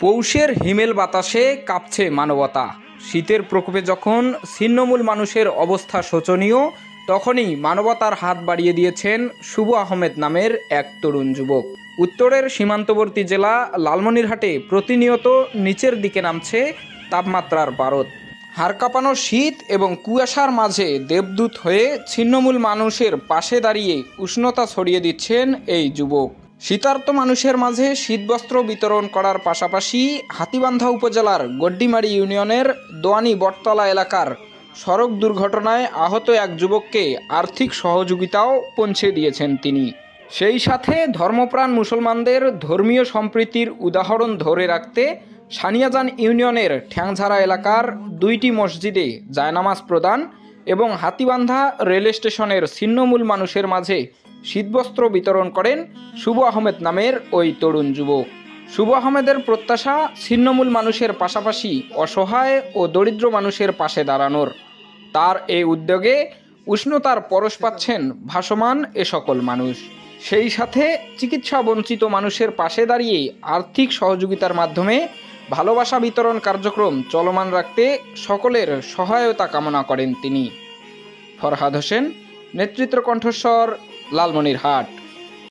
পৌষের হিমেল বাতাসে কাঁপছে মানবতা। শীতের প্রকোপে যখন ছিন্নমূল মানুষের অবস্থা শোচনীয়, তখনই মানবতার হাত বাড়িয়ে দিয়েছেন শুভ আহমেদ নামের এক তরুণ যুবক। উত্তরের সীমান্তবর্তী জেলা লালমনিরহাটে প্রতিনিয়ত নিচের দিকে নামছে তাপমাত্রার পারদ হাড় কাঁপানো শীত এবং কুয়াশার মাঝে দেবদূত হয়ে ছিন্নমূল মানুষের পাশে দাঁড়িয়ে উষ্ণতা ছড়িয়ে দিচ্ছেন এই যুবক। শীতার্ত মানুষের মাঝে শীতবস্ত্র বিতরণ করার পাশাপাশি হাতিবান্ধা উপজেলার গড্ডিমারি ইউনিয়নের দোয়ানি বটতলা এলাকার সড়ক দুর্ঘটনায় আহত এক যুবককে আর্থিক সহযোগিতাও পৌঁছে দিয়েছেন তিনি। সেই সাথে ধর্মপ্রাণ মুসলমানদের ধর্মীয় সম্প্রীতির উদাহরণ ধরে রাখতে সানিয়াজান ইউনিয়নের ঠ্যাংঝাড়া এলাকার দুইটি মসজিদে জায়নামাজ প্রদান এবং হাতিবান্ধা রেল স্টেশনের ছিন্নমূল মানুষের মাঝে শীতবস্ত্র বিতরণ করেন শুভ আহমেদ নামের ওই তরুণ যুবক। শুভ আহমেদের প্রত্যাশা ছিন্নমূল মানুষের পাশাপাশি অসহায় ও দরিদ্র মানুষের পাশে দাঁড়ানোর। তার এই উদ্যোগে উষ্ণতার পরশ পাচ্ছেন ভাসমান এ সকল মানুষ। সেই সাথে চিকিৎসা বঞ্চিত মানুষের পাশে দাঁড়িয়ে আর্থিক সহযোগিতার মাধ্যমে ভালোবাসা বিতরণ কার্যক্রম চলমান রাখতে সকলের সহায়তা কামনা করেন তিনি। ফরহাদ হোসেন, নেতৃত্ব কণ্ঠস্বর লালমনিরহাট।